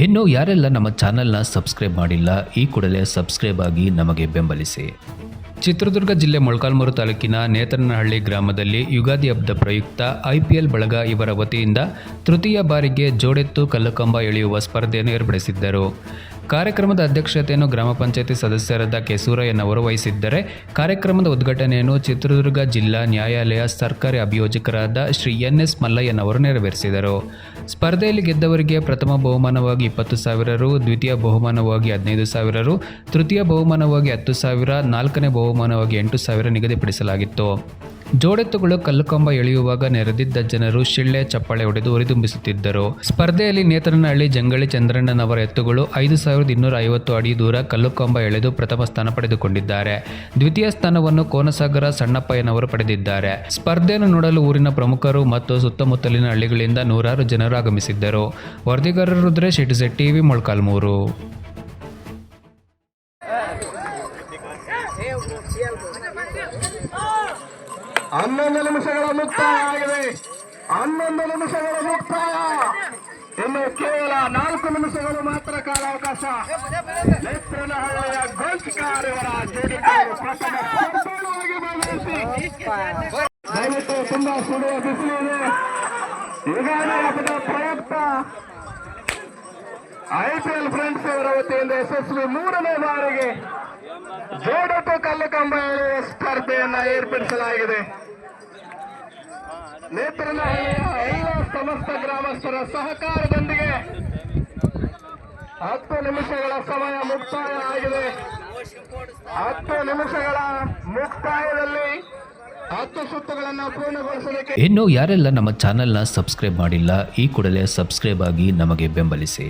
ಇನ್ನು ಯಾರೆಲ್ಲ ನಮ್ಮ ಚಾನೆಲ್ನ ಸಬ್ಸ್ಕ್ರೈಬ್ ಮಾಡಿಲ್ಲ, ಈ ಕೂಡಲೇ ಸಬ್ಸ್ಕ್ರೈಬ್ ಆಗಿ ನಮಗೆ ಬೆಂಬಲಿಸಿ. ಚಿತ್ರದುರ್ಗ ಜಿಲ್ಲೆ ಮೊಳಕಾಲ್ಮೂರು ತಾಲೂಕಿನ ನೇತನಹಳ್ಳಿ ಗ್ರಾಮದಲ್ಲಿ ಯುಗಾದಿ ಹಬ್ಬದ ಪ್ರಯುಕ್ತ ಐಪಿಎಲ್ ಬಳಗ ಇವರ ವತಿಯಿಂದ ತೃತೀಯ ಬಾರಿಗೆ ಜೋಡೆತ್ತು ಕಲ್ಲುಕಂಬ ಎಳೆಯುವ ಸ್ಪರ್ಧೆಯನ್ನು ಏರ್ಪಡಿಸಿದ್ದರು. ಕಾರ್ಯಕ್ರಮದ ಅಧ್ಯಕ್ಷತೆಯನ್ನು ಗ್ರಾಮ ಪಂಚಾಯತಿ ಸದಸ್ಯರಾದ ಕೆಸೂರಯ್ಯನವರು ವಹಿಸಿದ್ದರೆ, ಕಾರ್ಯಕ್ರಮದ ಉದ್ಘಾಟನೆಯನ್ನು ಚಿತ್ರದುರ್ಗ ಜಿಲ್ಲಾ ನ್ಯಾಯಾಲಯ ಸರ್ಕಾರಿ ಅಭಿಯೋಜಕರಾದ ಶ್ರೀ ಎನ್ ಎಸ್ ಮಲ್ಲಯ್ಯನವರು ನೆರವೇರಿಸಿದರು. ಸ್ಪರ್ಧೆಯಲ್ಲಿ ಗೆದ್ದವರಿಗೆ ಪ್ರಥಮ ಬಹುಮಾನವಾಗಿ ಇಪ್ಪತ್ತು ಸಾವಿರ ರು ದ್ವಿತೀಯ ಬಹುಮಾನವಾಗಿ ಹದಿನೈದು ಸಾವಿರ ರು ತೃತೀಯ ಬಹುಮಾನವಾಗಿ ಹತ್ತು ಸಾವಿರ, ನಾಲ್ಕನೇ ಬಹುಮಾನವಾಗಿ ಎಂಟು ಸಾವಿರ ನಿಗದಿಪಡಿಸಲಾಗಿತ್ತು. ಜೋಡೆತ್ತುಗಳು ಕಲ್ಲುಕಂಬ ಎಳೆಯುವಾಗ ನೆರೆದಿದ್ದ ಜನರು ಶಿಳ್ಳೆ, ಚಪ್ಪಾಳೆ ಹೊಡೆದು ಹುರಿದುಂಬಿಸುತ್ತಿದ್ದರು ಸ್ಪರ್ಧೆಯಲ್ಲಿ ನೇತ್ರನಹಳ್ಳಿ ಜಂಗಳಿ ಚಂದ್ರಣ್ಣನವರ ಎತ್ತುಗಳು ಐದು ಸಾವಿರದ ಇನ್ನೂರ ಐವತ್ತು ಅಡಿ ದೂರ ಕಲ್ಲುಕಂಬ ಎಳೆದು ಪ್ರಥಮ ಸ್ಥಾನ ಪಡೆದುಕೊಂಡಿದ್ದಾರೆ. ದ್ವಿತೀಯ ಸ್ಥಾನವನ್ನು ಕೋನಸಾಗರ ಸಣ್ಣಪ್ಪಯ್ಯನವರು ಪಡೆದಿದ್ದಾರೆ. ಸ್ಪರ್ಧೆಯನ್ನು ನೋಡಲು ಊರಿನ ಪ್ರಮುಖರು ಮತ್ತು ಸುತ್ತಮುತ್ತಲಿನ ಹಳ್ಳಿಗಳಿಂದ ನೂರಾರು ಜನರು ಆಗಮಿಸಿದ್ದರು. ವರದಿಗಾರರು ರುದ್ರೇಶ್ ಇಟಿಸೆಟ್ ಟಿವಿ, ಮೊಳಕಾಲ್ಮೂರು. ಹನ್ನೊಂದು ನಿಮಿಷಗಳ ಮುಕ್ತಾಯ ಆಗಿದೆ. ಹನ್ನೊಂದು ನಿಮಿಷಗಳ ಮುಕ್ತಾಯ ಇನ್ನು ಕೇವಲ ನಾಲ್ಕು ನಿಮಿಷಗಳು ಮಾತ್ರ ಕಾಲಾವಕಾಶ. ನೇತ್ರನಹಳ್ಳಿಯ ಗೋಲ್ಚಿಕಾರ್ ಇವರ ಜೋಡಿಗಳು ಪ್ರಥಮ ದಯವಿಟ್ಟು ತುಂಬಾ ಸುಡುವ ಬಿಸಿಲು ಇದೆ ಯುಗಾದಿ ಐಪಿಎಲ್ ಫ್ರೆಂಡ್ಸ್ ಅವರ ವತಿಯಿಂದ ಯಶಸ್ವಿ ಮೂರನೇ ಬಾರಿಗೆ ಜೋಡಟ್ಟು ಕಲ್ಲು ಕಂಬ ಸ್ಪರ್ಧೆಯನ್ನ ಏರ್ಪಡಿಸಲಾಗಿದೆ. ನೇತ್ರನಹಳ್ಳಿಯ ಎಲ್ಲ ಸಮಸ್ತ ಗ್ರಾಮಸ್ಥರ ಸಹಕಾರದೊಂದಿಗೆ ಹತ್ತು ನಿಮಿಷಗಳ ಸಮಯ ಮುಕ್ತಾಯ ಆಗಿದೆ. ಹತ್ತು ನಿಮಿಷಗಳ ಮುಕ್ತಾಯದಲ್ಲಿ ಇನ್ನು ಯಾರೆಲ್ಲ ನಮ್ಮ ಚಾನೆಲ್ನ ಸಬ್ಸ್ಕ್ರೈಬ್ ಮಾಡಿಲ್ಲ, ಈ ಕೂಡಲೇ ಸಬ್ಸ್ಕ್ರೈಬ್ ಆಗಿ ನಮಗೆ ಬೆಂಬಲಿಸಿ.